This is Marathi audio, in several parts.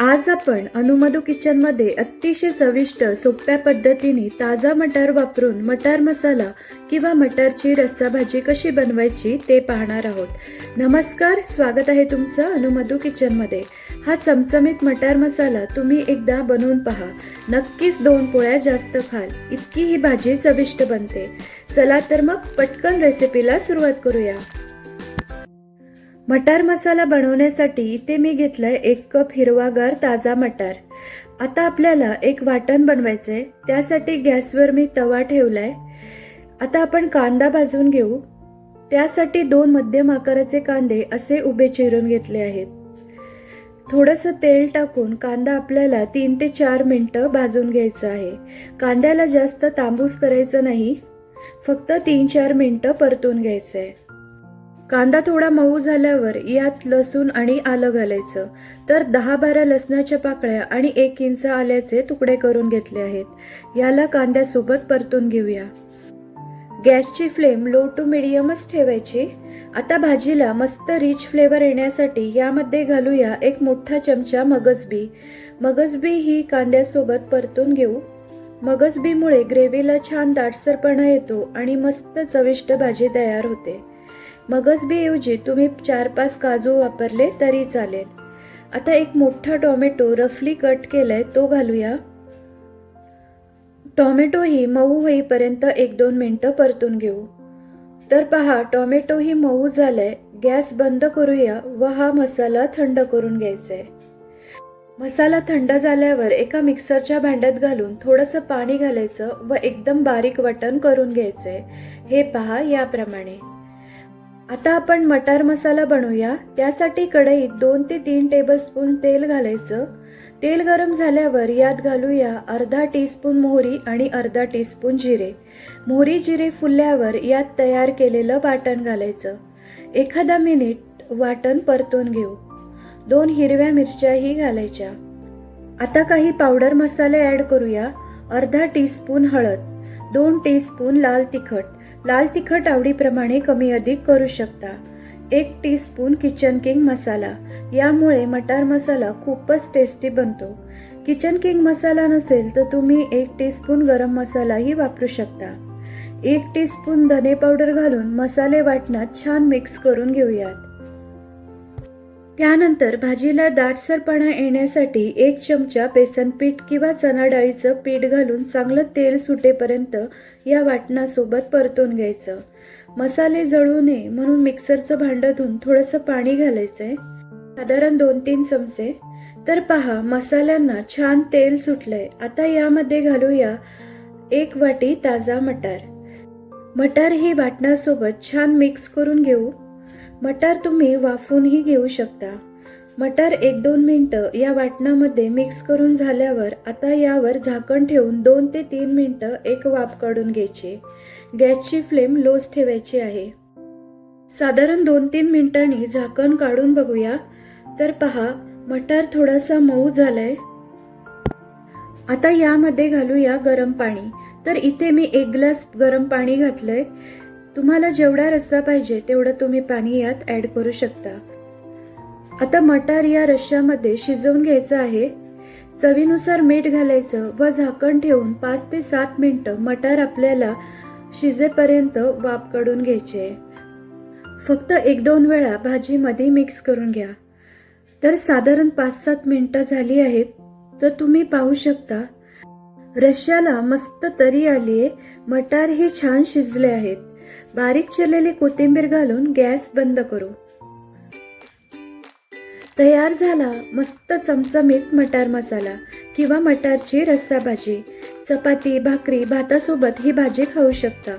आज आपण अनुमधू किचनमध्ये अतिशय चविष्ट सोप्या पद्धतीने ताजा मटार वापरून मटार मसाला किंवा मटारची रस्सा भाजी कशी बनवायची ते पाहणार आहोत. नमस्कार स्वागत आहे तुमचं अनुमधू किचनमध्ये. हा चमचमीत मटार मसाला तुम्ही एकदा बनवून पहा. नक्कीच दोन पोळ्या जास्त खाल इतकी ही भाजी चविष्ट बनते. चला तर मग पटकन रेसिपीला सुरुवात करूया. मटार मसाला बनवण्यासाठी ते मी घेतलंय एक कप हिरवागार ताजा मटार. आता आपल्याला एक वाटण बनवायचंय त्यासाठी गॅसवर मी तवा ठेवलाय. आता आपण कांदा भाजून घेऊ. त्यासाठी दोन मध्यम आकाराचे कांदे असे उभे चिरून घेतले आहेत. थोडंसं तेल टाकून कांदा आपल्याला तीन ते चार मिनटं भाजून घ्यायचं आहे. कांद्याला जास्त तांबूस करायचं नाही. फक्त तीन चार मिनटं परतून घ्यायचं आहे कांदा थोडा मऊ झाल्यावर यात लसूण आणि आलं घालायचं. तर दहा बारा लसणाच्या पाकळ्या आणि एक इंच आल्याचे तुकडे करून घेतले आहेत. याला कांद्यासोबत परतून घेऊया. गॅसची फ्लेम लो टू मिडियमच ठेवायची. आता भाजीला मस्त रिच फ्लेवर येण्यासाठी यामध्ये घालूया एक मोठा चमचा मगजबी. मगजबी ही कांद्यासोबत परतून घेऊ. मगजबीमुळे ग्रेव्हीला छान दाटसरपणा येतो आणि मस्त चविष्ट भाजी तयार होते. मगजबीऐवजी तुम्ही चार पाच काजू वापरले तरी चालेल. आता एक मोठा टोमॅटो रफली कट केलाय तो घालूया. टॉमॅटोही मऊ होईपर्यंत एक दोन मिनटं परतून घेऊ. तर पहा टोमॅटो ही मऊ झालाय गॅस बंद करूया व हा मसाला थंड करून घ्यायचा आहे मसाला थंड झाल्यावर एका मिक्सरच्या भांड्यात घालून थोडंसं पाणी घालायचं व एकदम बारीक वाटण करून घ्यायचंय. हे पहा याप्रमाणे. आता आपण मटार मसाला बनवूया. त्यासाठी कढईत दोन ते तीन टेबलस्पून तेल घालायचं. तेल गरम झाल्यावर यात घालूया अर्धा टीस्पून मोहरी आणि अर्धा टीस्पून जिरे. मोहरी जिरे फुलल्यावर यात तयार केलेलं वाटण घालायचं. एखादा मिनिट वाटण परतून घेऊ. दोन हिरव्या मिरच्याही घालायच्या. आता काही पावडर मसाले ॲड करूया. अर्धा टीस्पून हळद दोन टीस्पून लाल तिखट लाल तिखट आवडीप्रमाणे कमी अधिक करू शकता. एक टीस्पून किचन किंग मसाला यामुळे मटार मसाला खूपच टेस्टी बनतो. किचन किंग मसाला नसेल तर तुम्ही एक टीस्पून गरम मसालाही वापरू शकता. एक टीस्पून धने पावडर घालून मसाले वाटणात छान मिक्स करून घेऊयात. त्यानंतर भाजीला दाटसरपणा येण्यासाठी एक चमचा बेसन पीठ किंवा चणा डाळीचं पीठ घालून चांगलं तेल सुटेपर्यंत या वाटणासोबत परतून घ्यायचं. मसाले जळू नये म्हणून मिक्सरचं भांडं धुवून थोडंसं पाणी घालायचंय. साधारण दोन तीन चमचे. तर पहा मसाल्यांना छान तेल सुटलंय. आता यामध्ये घालूया एक वाटी ताजा मटार. मटार ही वाटणासोबत छान मिक्स करून घेऊ. मटार तुम्ही वाफूनही घेऊ शकता. मटार एक दोन मिनटं या वाटणामध्ये मिक्स करून झाल्यावर आता यावर झाकण ठेवून दोन ते तीन मिनटं एक वाफ काढून घ्यायची. गॅसची फ्लेम लोज ठेवायची आहे. साधारण दोन तीन मिनिटांनी झाकण काढून बघूया. तर पहा मटार थोडासा मऊ झालाय. आता यामध्ये घालूया गरम पाणी. तर इथे मी एक ग्लास गरम पाणी घातलंय. तुम्हाला जेवढा रस्सा पाहिजे तेवढं तुम्ही पाणी यात ॲड करू शकता. आता मटार या रश्श्यामध्ये शिजवून घ्यायचं आहे. चवीनुसार मीठ घालायचं व झाकण ठेवून पाच ते सात मिनटं मटार आपल्याला शिजेपर्यंत वाफ काढून घ्यायचे. फक्त एक दोन वेळा भाजीमध्ये मिक्स करून घ्या. तर साधारण पाच सात मिनटं झाली आहेत तर तुम्ही पाहू शकता. रश्श्याला मस्त तरी आलीये मटार हे छान शिजले आहेत. बारीक चिरलेली कोथिंबीर घालून गॅस बंद करू. तयार झाला मस्त चमचमीत मटार मसाला किंवा मटारची रस्सा भाजी. चपाती भाकरी भातासोबत ही भाजी खाऊ शकता.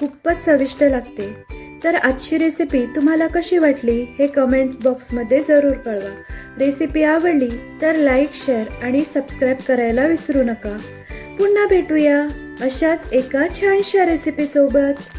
खूपच चविष्ट लागते. तर आजची रेसिपी तुम्हाला कशी वाटली हे कमेंट बॉक्समध्ये जरूर कळवा. रेसिपी आवडली तर लाईक शेअर आणि सबस्क्राईब करायला विसरू नका. पुन्हा भेटूया अशाच एका छानशा रेसिपीसोबत